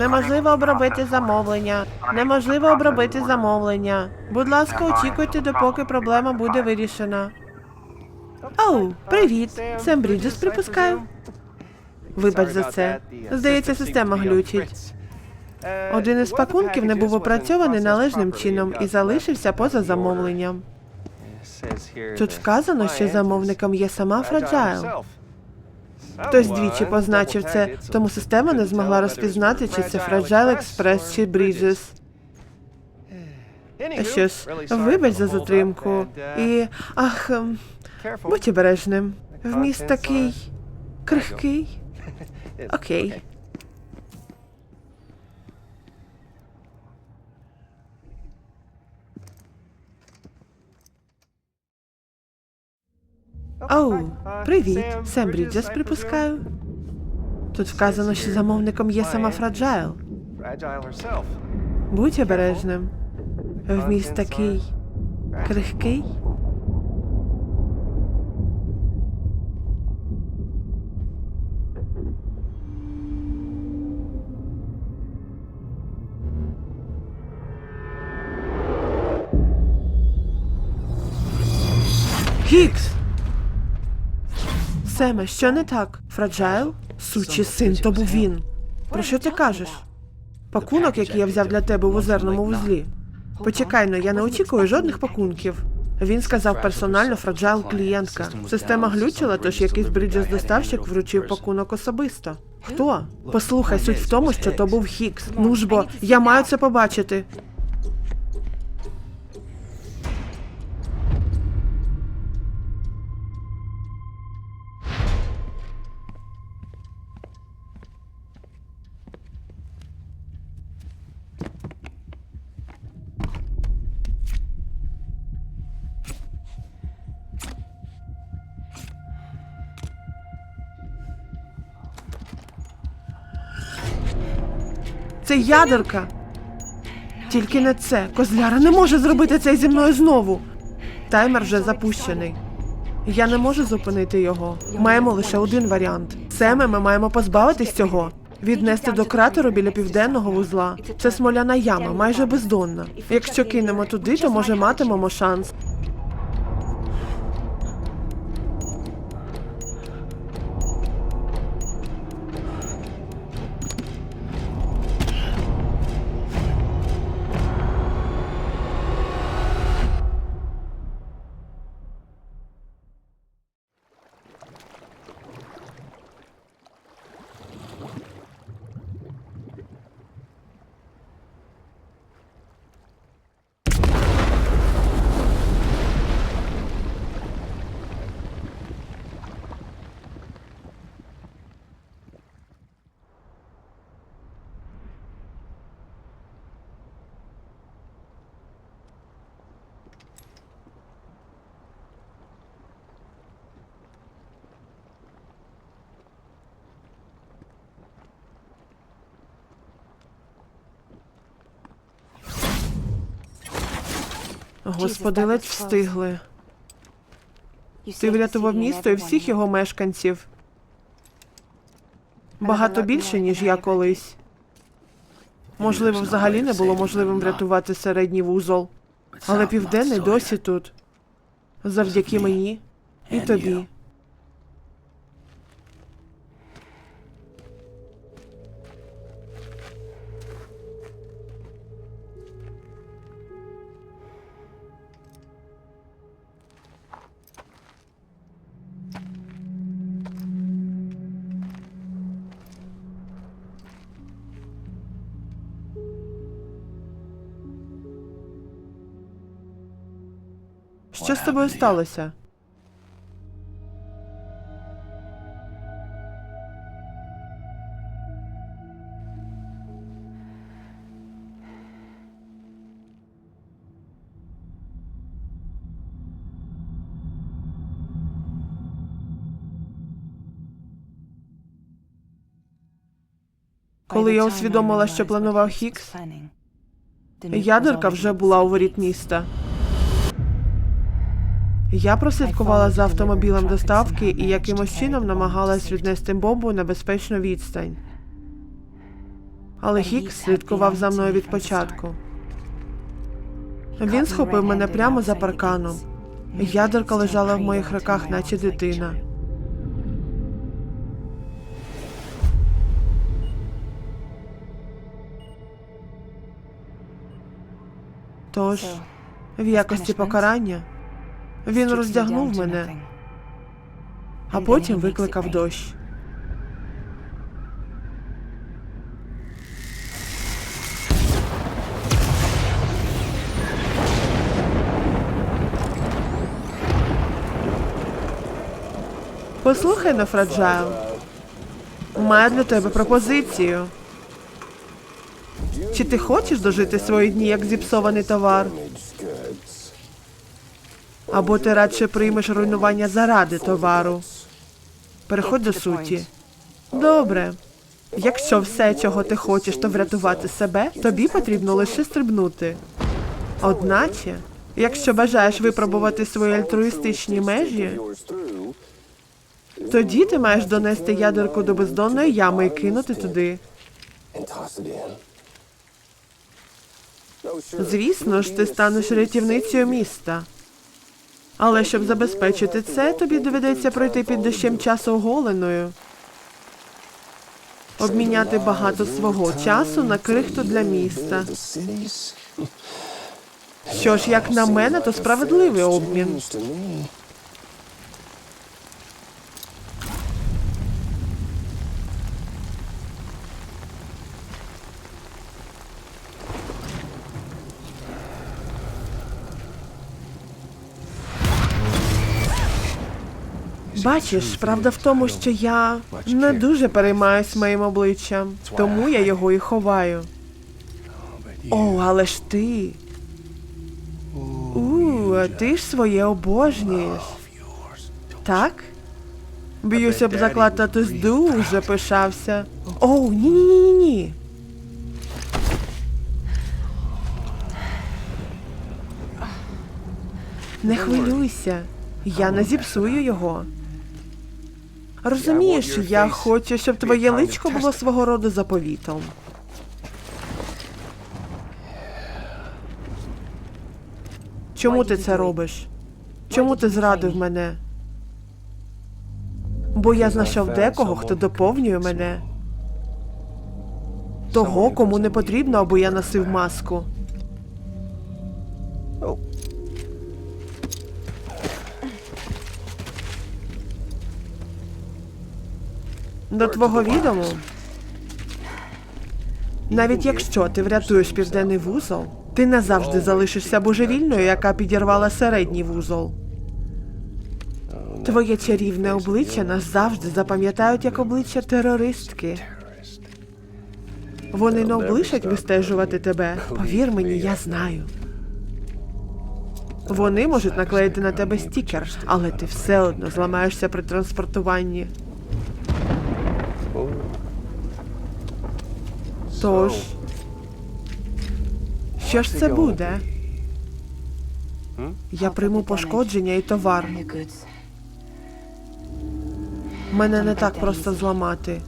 Неможливо обробити замовлення. Неможливо обробити замовлення. Будь ласка, очікуйте, допоки проблема буде вирішена. Оу, привіт. Сем Бріджес припускаю. Вибач за це. Здається, система глючить. Один із пакунків не був опрацьований належним чином і залишився поза замовленням. Тут вказано, що замовником є сама Fragile. Хтось двічі позначив це, тому система не змогла розпізнати, чи це Fragile Express чи Bridges. Що ж, вибач за затримку. І. ах, ем, будь обережним. Вміст такий крихкий. Окей. Оу, привіт. Сем Бріджес припускаю. Тут вказано, що замовником є сама Фраджайл. Будь обережним. Вміст такий крихкий. Хікс! Семе, що не так? Фраджайл? Сучий син, то був він. Про що ти кажеш? Пакунок, який я взяв для тебе в озерному вузлі. Почекай, ну я не очікую жодних пакунків. Він сказав персонально фраджайл клієнтка. Система глючила, тож якийсь бриджес доставщик вручив пакунок особисто. Хто? Послухай, суть в тому, що то був Хікс. Ну ж бо, я маю це побачити. Це ядерка. Тільки не це. Козляра не може зробити це зі мною знову. Таймер вже запущений. Я не можу зупинити його. Маємо лише один варіант. Семе, ми маємо позбавитись цього. Віднести до кратеру біля південного вузла. Це смоляна яма, майже бездонна. Якщо кинемо туди, то може матимемо шанс. Господи, ледь встигли. Ти врятував місто і всіх його мешканців. Багато більше, ніж я колись. Можливо, взагалі не було можливим врятувати середній вузол. Але південний досі тут. Завдяки мені і тобі. Що з тобою сталося? Коли я усвідомила, що планував Хікс, ядерка вже була у воріт міста. Я прослідкувала за автомобілем доставки і якимось чином намагалась віднести бомбу на безпечну відстань. Але Хікс слідкував за мною від початку. Він схопив мене прямо за парканом. Ядерка лежала в моїх руках, наче дитина. Тож, в якості покарання, він роздягнув мене, а потім викликав дощ. Послухай на Фраджайл. Маю для тебе пропозицію. Чи ти хочеш дожити свої дні як зіпсований товар? Або ти радше приймеш руйнування заради товару? Переходь до суті. Добре. Якщо все, чого ти хочеш, то врятувати себе, тобі потрібно лише стрибнути. Одначе, якщо бажаєш випробувати свої альтруїстичні межі, тоді ти маєш донести ядерку до бездонної ями і кинути туди. Звісно ж, ти станеш рятівницею міста. Але щоб забезпечити це, тобі доведеться пройти під дощем часу оголеною. Обміняти багато свого часу на крихту для міста. Що ж, як на мене, то справедливий обмін. Бачиш, правда в тому, що я не дуже переймаюсь моїм обличчям, тому я його і ховаю. О, але ж ти. У, а ти ж своє обожнюєш. Так? Б'юся б заклад, татусь дуже пишався. О, ні, ні, ні, ні. Не хвилюйся, я не зіпсую його. Розумієш, я хочу, щоб твоє личко було свого роду заповітом. Чому ти це робиш? Чому ти зрадив мене? Бо я знайшов декого, хто доповнює мене. Того, кому не потрібно, аби я носив маску. До твого відому. Навіть якщо ти врятуєш південний вузол, ти назавжди залишишся божевільною, яка підірвала середній вузол. Твоє чарівне обличчя назавжди запам'ятають як обличчя терористки. Вони не облишать вистежувати тебе. Повір мені, я знаю. Вони можуть наклеїти на тебе стікер, але ти все одно зламаєшся при транспортуванні. Тож, що ж це буде? Я прийму пошкодження і товар. Мене не так просто зламати.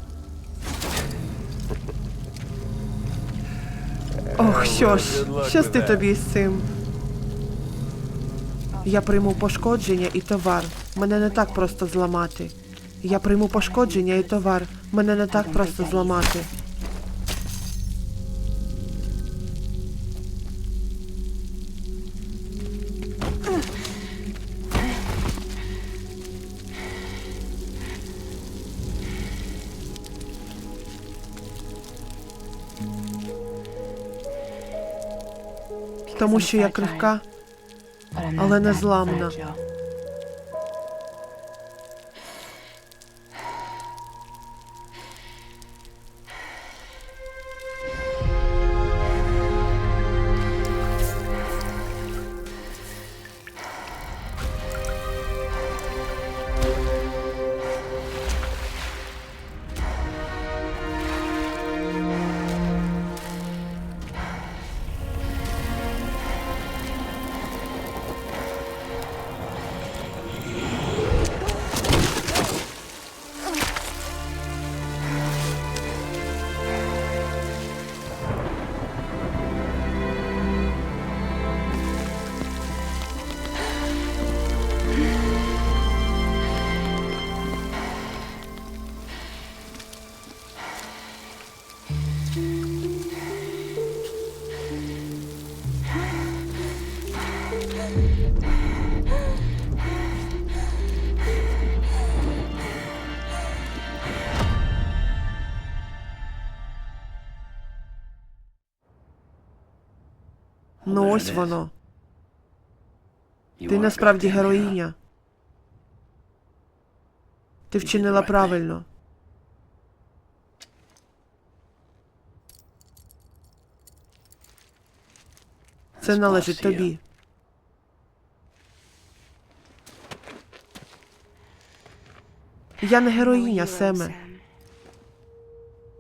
Ох, що ж, щасти тобі з цим. Я прийму пошкодження і товар. Мене не так просто зламати. Я прийму пошкодження і товар. Мене не так просто зламати. Тому що я крихка, але не зламна. Ну ось воно. Ти насправді героїня. Ти вчинила правильно. Це належить тобі. Я не героїня, Семе.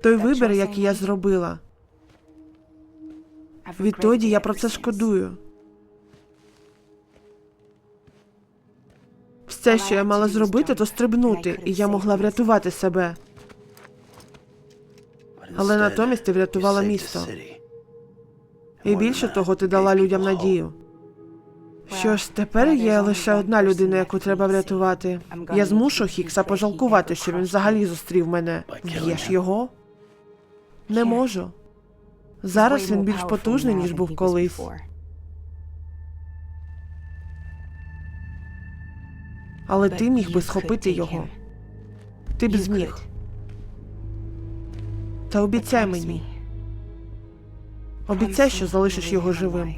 Той вибір, який я зробила. Відтоді я про це шкодую. Все, що я мала зробити, то стрибнути, і я могла врятувати себе. Але натомість ти врятувала місто. І більше того, ти дала людям надію. Що ж, тепер є лише одна людина, яку треба врятувати. Я змушу Хікса пожалкувати, що він взагалі зустрів мене. Вб'єш його? Не можу. Зараз він більш потужний, ніж був колись. Але ти міг би схопити його. Ти б зміг. Та обіцяй мені. Обіцяй, що залишиш його живим.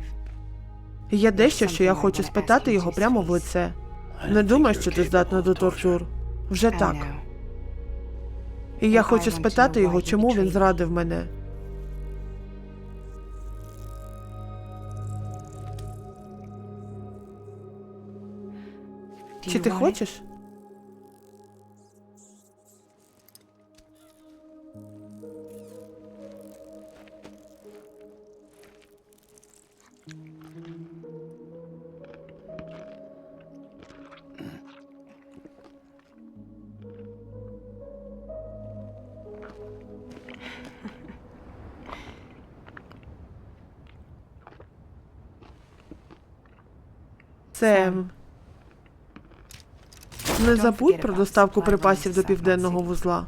Є дещо, що я хочу спитати його прямо в лице. Не думай, що ти здатна до тортур. Вже так. І я хочу спитати його, чому він зрадив мене. Чи ти хочеш? Сем. Не забудь про доставку припасів до південного вузла.